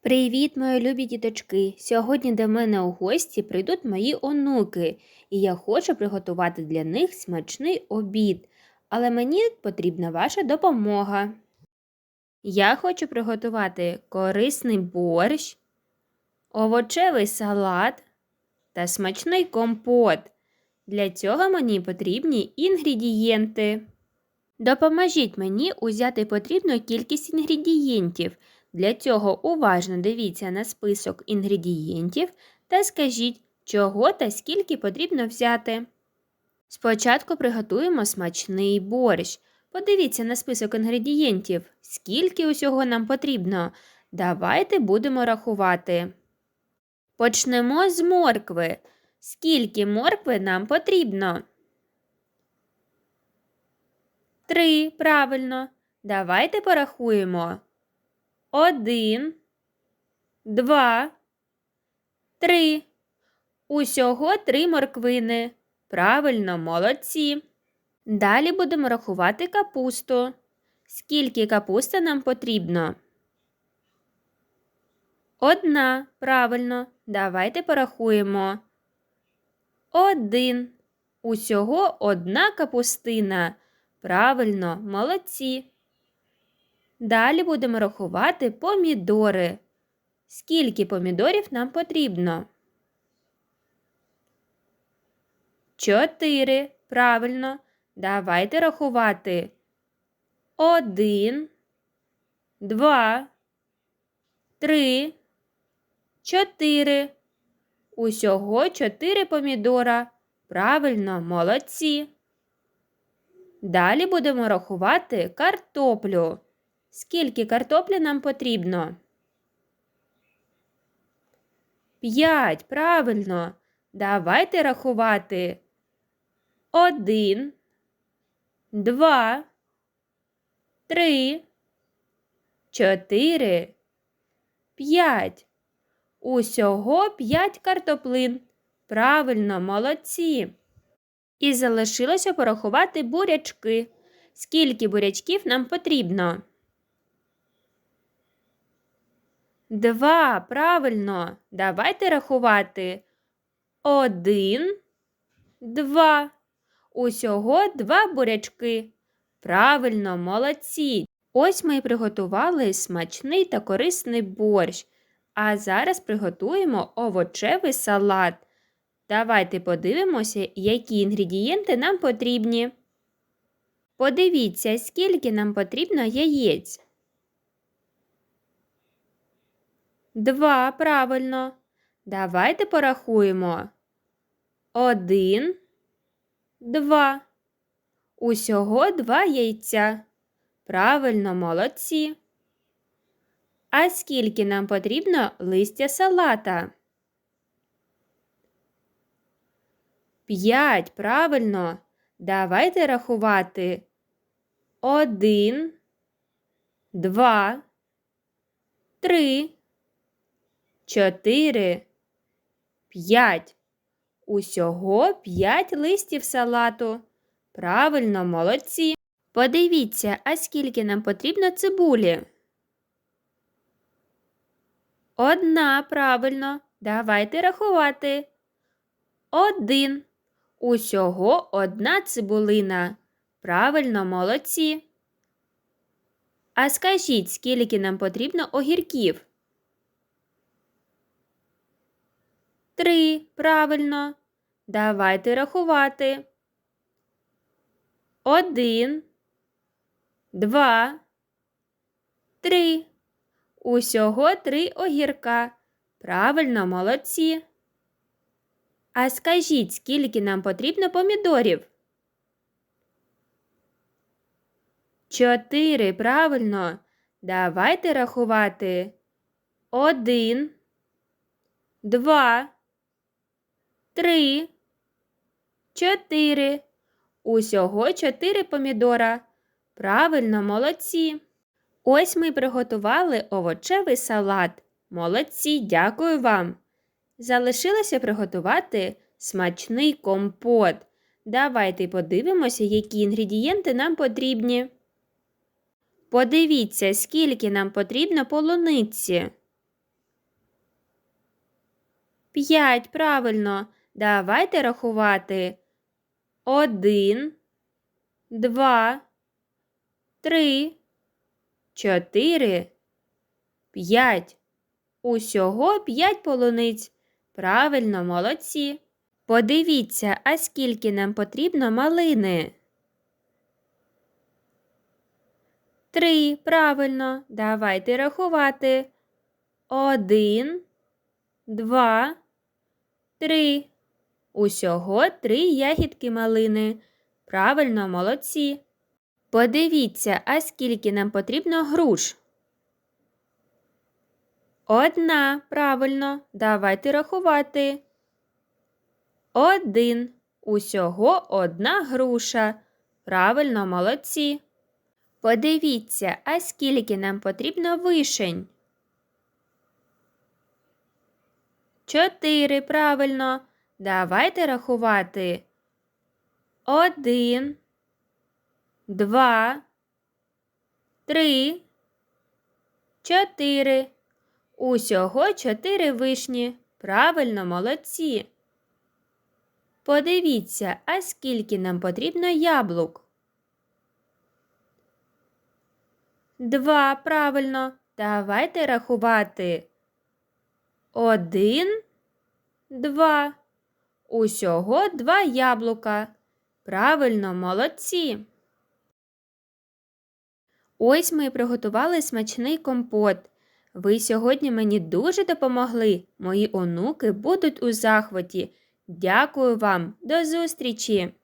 Привіт, мої любі діточки! Сьогодні до мене у гості прийдуть мої онуки, і я хочу приготувати для них смачний обід. Але мені потрібна ваша допомога. Я хочу приготувати корисний борщ, овочевий салат та смачний компот. Для цього мені потрібні інгредієнти. Допоможіть мені узяти потрібну кількість інгредієнтів. Для цього уважно дивіться на список інгредієнтів та скажіть, чого та скільки потрібно взяти. Спочатку приготуємо смачний борщ. Подивіться на список інгредієнтів, скільки усього нам потрібно. Давайте будемо рахувати. Почнемо з моркви. Скільки моркви нам потрібно? Три. Правильно. Давайте порахуємо. Один, два, три. Усього три морквини. Правильно, молодці. Далі будемо рахувати капусту. Скільки капусти нам потрібно? Одна. Правильно. Давайте порахуємо. Один. Усього одна капустина. Правильно, молодці. Далі будемо рахувати помідори. Скільки помідорів нам потрібно? Чотири. Правильно. Давайте рахувати. Один, два, три, чотири. Усього чотири помідора. Правильно, молодці. Далі будемо рахувати картоплю. Скільки картоплі нам потрібно? П'ять. Правильно. Давайте рахувати. Один, два, три, чотири, п'ять. Усього п'ять картоплин. Правильно, молодці. І залишилося порахувати бурячки. Скільки бурячків нам потрібно? Два. Правильно. Давайте рахувати. Один, два. Усього два бурячки. Правильно, молодці. Ось ми і приготували смачний та корисний борщ. А зараз приготуємо овочевий салат. Давайте подивимося, які інгредієнти нам потрібні. Подивіться, скільки нам потрібно яєць. Два. Правильно. Давайте порахуємо. Один, два. Усього два яйця. Правильно, молодці. А скільки нам потрібно листя салата? П'ять. Правильно. Давайте рахувати. Один, два, три чотири, п'ять. Усього п'ять листів салату. Правильно, молодці. Подивіться, а скільки нам потрібно цибулі? Одна, правильно. Давайте рахувати. Один. Усього одна цибулина. Правильно, молодці. А скажіть, скільки нам потрібно огірків? Три. Правильно. Давайте рахувати. Один, два, три. Усього три огірка. Правильно, молодці. А скажіть, скільки нам потрібно помідорів? Чотири. Правильно. Давайте рахувати. Один, два три, чотири. Усього чотири помідора. Правильно, молодці. Ось ми приготували овочевий салат. Молодці, дякую вам. Залишилося приготувати смачний компот. Давайте подивимося, які інгредієнти нам потрібні. Подивіться, скільки нам потрібно полуниці. П'ять, правильно. Давайте рахувати. Один, два, три, чотири, п'ять. Усього п'ять полуниць. Правильно, молодці. Подивіться, а скільки нам потрібно малини? Три, правильно. Давайте рахувати. Один, два, три. Усього три ягідки малини. Правильно, молодці. Подивіться, а скільки нам потрібно груш? Одна, правильно. Давайте рахувати. Один. Усього одна груша. Правильно, молодці. Подивіться, а скільки нам потрібно вишень? Чотири, правильно. Давайте рахувати. Один, два, три, чотири. Усього чотири вишні. Правильно, молодці. Подивіться, а скільки нам потрібно яблук? Два, правильно. Давайте рахувати. Один, два. Усього два яблука. Правильно, молодці. Ось ми і приготували смачний компот. Ви сьогодні мені дуже допомогли. Мої онуки будуть у захваті. Дякую вам. До зустрічі!